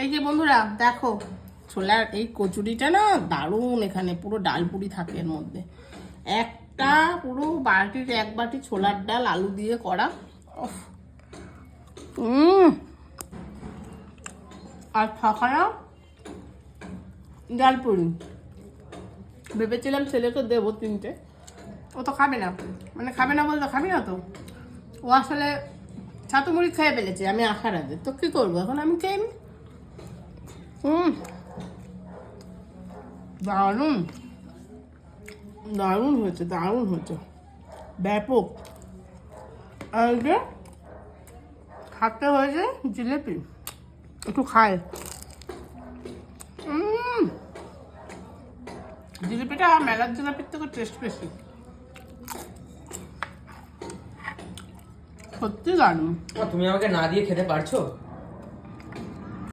এই যে বন্ধুরা, দেখো, ছোলার এই কচুরিটা না দারুণ এখানে, পুরো ডাল পুরি থাকে এর মধ্যে। একটা পুরো বাটির এক বাটি ছোলার ডাল, আলু দিয়ে করা। আর থাকায়া ডাল পুরি ভেবেছিলাম ছেলেকে দেবো তিনটে। ও তো খাবে না। মানে খাবে না বলতো খাবি না তো? ও আসলে ছাতু মুড়ি খেয়ে ফেলেছে, আমি আসার আগে তো কি করব? এখন আমি খেয়ে হুম দারুণ। দারুণ হয়েছে দারুণ হয়েছে। ব্যাপক। আর যে হাতে হয়েছে জিলেপি। একটু খায়। জিলিপিটা মেলার জিলাপির থেকে টেস্ট বেশি। সত্যি দারুণ। তুমি আমাকে না দিয়ে খেতে পারছ?